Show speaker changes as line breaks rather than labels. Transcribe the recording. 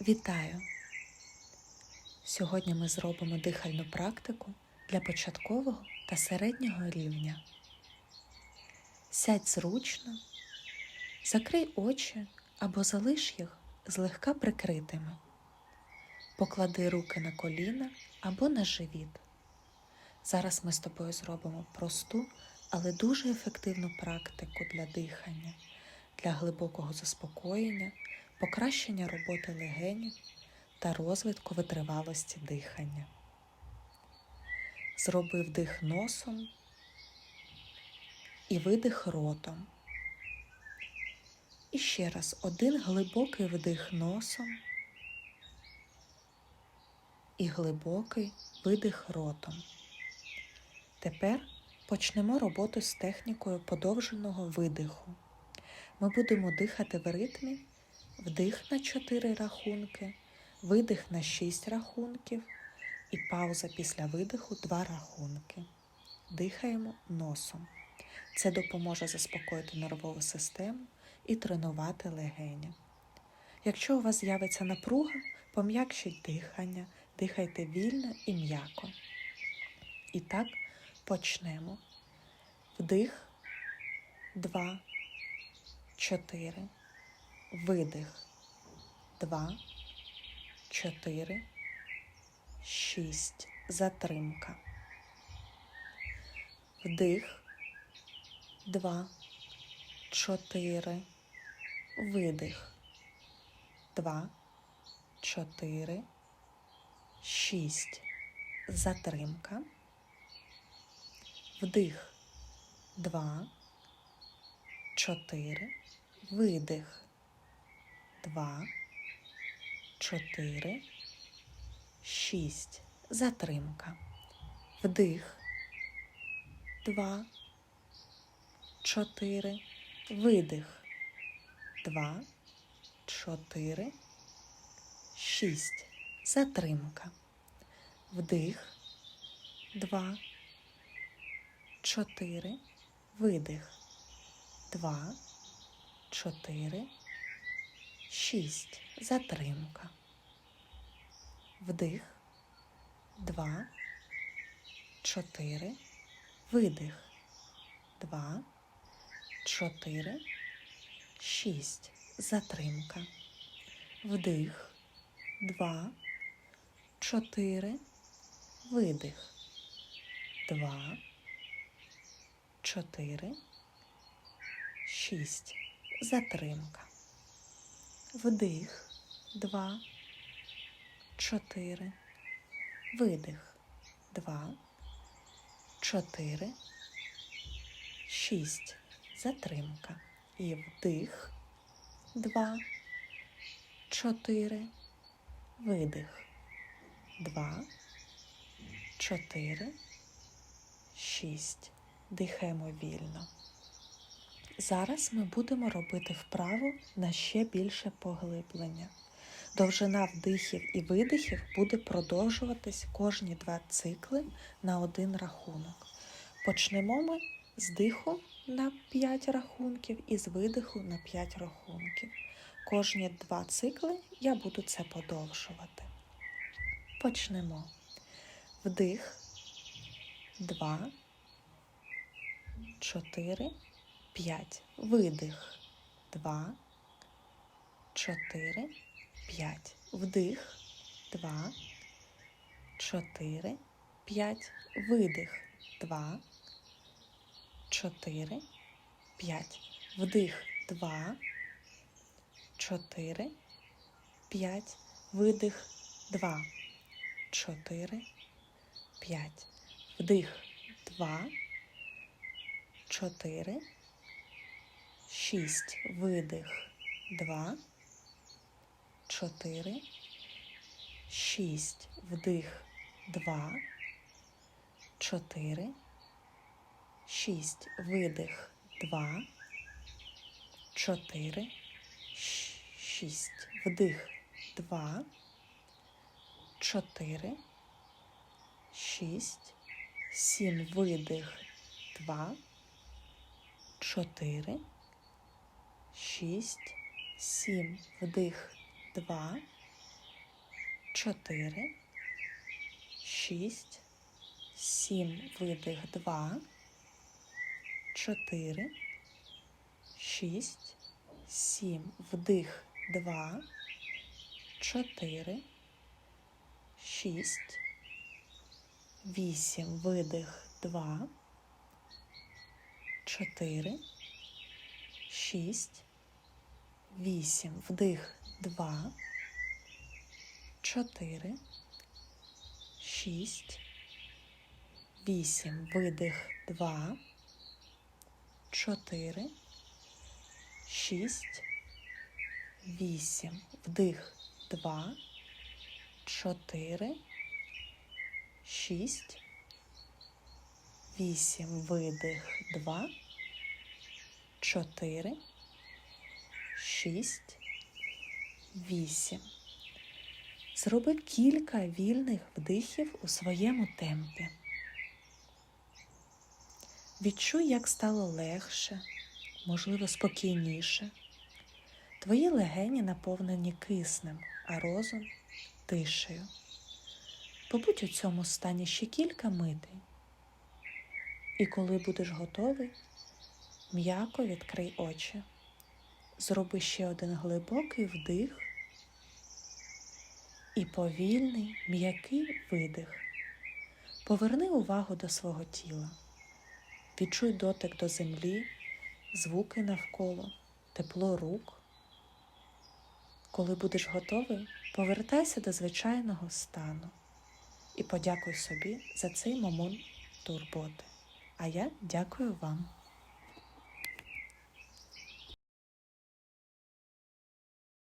Вітаю! Сьогодні ми зробимо дихальну практику для початкового та середнього рівня. Сядь зручно, закрий очі або залиш їх злегка прикритими. Поклади руки на коліна або на живіт. Зараз ми з тобою зробимо просту, але дуже ефективну практику для дихання, для глибокого заспокоєння, покращення роботи легенів та розвитку витривалості дихання. Зроби вдих носом і видих ротом. І ще раз один глибокий вдих носом і глибокий видих ротом. Тепер почнемо роботу з технікою подовженого видиху. Ми будемо дихати в ритмі вдих на 4 рахунки, видих на 6 рахунків і пауза після видиху 2 рахунки. Дихаємо носом. Це допоможе заспокоїти нервову систему і тренувати легені. Якщо у вас з'явиться напруга, пом'якшіть дихання, дихайте вільно і м'яко. І так почнемо. Вдих, два, чотири. Видих. Два, чотири, шість. Затримка. Вдих. Два, чотири. Видих. Два, чотири, шість. Затримка. Вдих. Два, чотири. Видих. Два, чотири, шість. Затримка. Вдих. Два, чотири. Видих. Два, чотири, шість. Затримка. Вдих. Два, чотири. Видих. Два, чотири, шість. Затримка. Вдих. Два, чотири. Видих. Два, чотири, шість. Затримка. Вдих. Два, чотири. Видих. Два, чотири, шість. Затримка. Вдих. Два, чотири. Видих. Два, чотири, шість. Затримка. І вдих. Два, чотири. Видих. Два, чотири, шість. Дихаємо вільно. Зараз ми будемо робити вправу на ще більше поглиблення. Довжина вдихів і видихів буде продовжуватись кожні два цикли на один рахунок. Почнемо ми з диху на 5 рахунків і з видиху на 5 рахунків. Кожні два цикли я буду це подовжувати. Почнемо. Вдих, 2, 4, 5. Видих. 2, 4, 5. Вдих. 2, 4, 5. Видих. 2, 4, 5. Вдих. 2, 4, 5. Видих. 2, 4, 5. Вдих. 2, 4, 6. Видих. 2, 4, 6. Вдих. 2, 4, 6. Видих. 2, 4, 6. Вдих. 2, 4, 6, 7. Видих. 2, 4, 6, 7. Вдих. 2, чотири, шість, сім, видих, два, чотири, шість, сім, вдих, два, чотири, шість, вісім, видих, два, чотири, шість, вісім, вдих, два, чотири, шість, вісім, видих, два, чотири, шість, вісім, вдих, два, чотири, шість, вісім, видих, два, чотири, шість, вісім. Зроби кілька вільних вдихів у своєму темпі. Відчуй, як стало легше, можливо, спокійніше. Твої легені наповнені киснем, а розум тишею. Побудь у цьому стані ще кілька митей. І коли будеш готовий, м'яко відкрий очі. Зроби ще один глибокий вдих і повільний, м'який видих. Поверни увагу до свого тіла. Відчуй дотик до землі, звуки навколо, тепло рук. Коли будеш готовий, повертайся до звичайного стану і подякуй собі за цей момент турботи. А я дякую вам.